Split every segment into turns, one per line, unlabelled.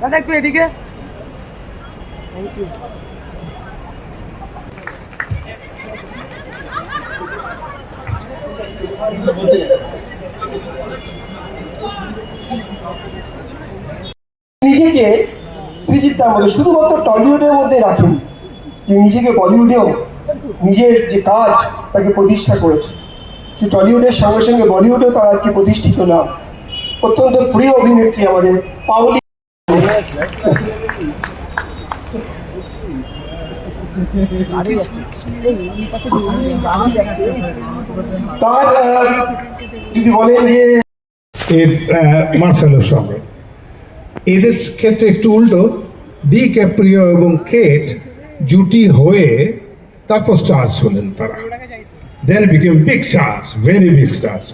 দাদা এদিকে। Thank you
নিজেকে শ্রীজিৎ শুধুমাত্র টলিউডের মধ্যে রাখুন। তিনি নিজেকে বলিউডেও নিজের যে কাজ তাকে প্রতিষ্ঠা করেছে। সে টলিউডের সঙ্গে সঙ্গে বলিউডেও তার আজকে প্রতিষ্ঠিত নাম। অত্যন্ত প্রিয় অভিনেত্রী আমাদের তার যদি বলেন যে
এদের ক্ষেত্রে একটু উল্টো, ডি ক্যাপ্রিও এবং কেট জুটি হয়ে তারপর স্টার্স হলেন তারা। Then became big stars very big stars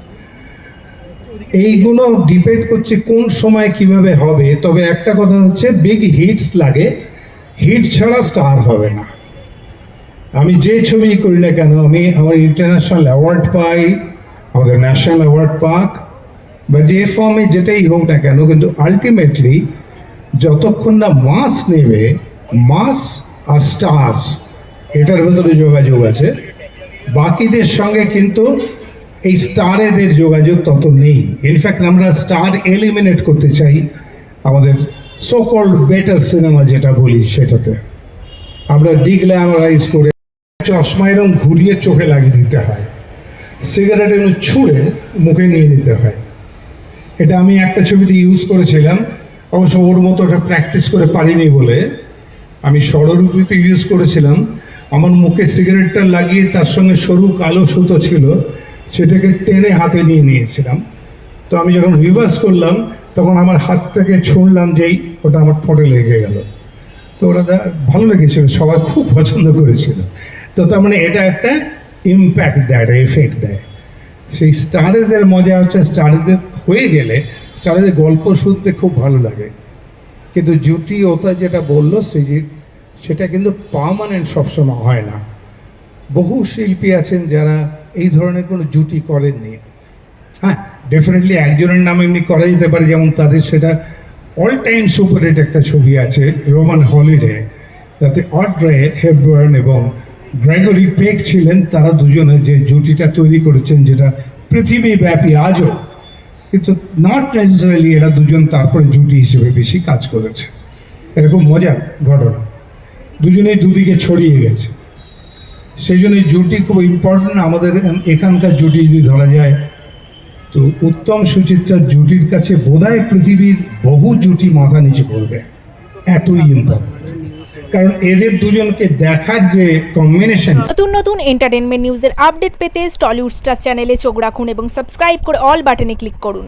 এইগুলো ডিপেন্ড করছে কোন সময় কীভাবে হবে, তবে একটা কথা হচ্ছে বিগ হিটস লাগে। হিট ছাড়া স্টার হবে না। আমি যে ছবি করি না কেন, আমি আমার ইন্টারন্যাশনাল অ্যাওয়ার্ড পাই, আমাদের ন্যাশনাল অ্যাওয়ার্ড পাক, বা যে ফর্মে যেটাই হোক না কেন, কিন্তু আলটিমেটলি যতক্ষণ না মাস নেবে মাস আর স্টার্স এটার ভেতরে যোগাযোগ আছে। বাকিদের সঙ্গে কিন্তু এই স্টারেদের যোগাযোগ তত নেই। ইনফ্যাক্ট আমরা স্টার এলিমিনেট করতে চাই আমাদের সোকল্ড বেটার সিনেমা যেটা বলি সেটাতে। আমরা ডিগ্ল্যামারাইজ করে চশমা এরকম ঘুরিয়ে চোখে লাগিয়ে দিতে হয়। সিগারেট এরকম ছুঁড়ে মুখে নিয়ে নিতে হয়। এটা আমি একটা ছবিতে ইউজ করেছিলাম। অবশ্য ওর মতো ওটা প্র্যাকটিস করে পারিনি বলে। আমি ষড়রূপিতে ইউজ করেছিলাম। আমার মুখে সিগারেটটা লাগিয়ে তার সঙ্গে সরু কালো সুতো ছিল, সেটাকে টেনে হাতে নিয়ে নিয়েছিলাম। তো আমি যখন রিভার্স করলাম, তখন আমার হাত থেকে ছুঁড়লাম যেই ওটা আমার ঠোঁটে লেগে গেল। তো ওটা ভালো লেগেছিল, সবাই খুব পছন্দ করেছিল। তো তার মানে এটা একটা ইম্প্যাক্ট দেয়, একটা এফেক্ট দেয়। সেই স্টারেদের মজা হচ্ছে স্টারেদের হয়ে গেলে স্টারেদের গল্প শুনতে খুব ভালো লাগে। কিন্তু জুটি ওটা যেটা বলল, সৃজিৎ সেটা কিন্তু পার্মানেন্ট সবসময় হয় না। বহু শিল্পী আছেন যারা এই ধরনের কোনো জুটি করেননি। হ্যাঁ ডেফিনেটলি একজনের নাম এমনি করা যেতে পারে, যেমন তাদের সেটা অল টাইম সুপারহিট একটা ছবি আছে রোমান হলিডে তাতে অড্রে হেববার্ন এবং গ্রেগরি পেক ছিলেন, তারা দুজনে যে জুটিটা তৈরি করেছেন, যেটা পৃথিবীব্যাপী আজও, কিন্তু নট নেসেসারিলি এরা দুজন তারপরে জুটি হিসেবে বেশি কাজ করেছে। এরকম মজার ঘটনা। দুজনেই দুদিকে ছড়িয়ে গেছে। সেই জন্য জুটি খুব ইম্পর্টেন্ট আমাদের এখানকার জুটি যদি ধরা যায়, তো উত্তম সুচিত্রার জুটির কাছে বোধহয় পৃথিবীর বহু জুটি মাথা নিচু করবে। এতই ইম্পর্টেন্ট কারণ এদের দুজনকে দেখার যে কম্বিনেশন
নতুন নতুন এন্টারটেনমেন্ট নিউজের আপডেট পেতে টলিউড স্টার চ্যানেলে চোখ রাখুন এবং সাবস্ক্রাইব করে অল বাটনে ক্লিক করুন।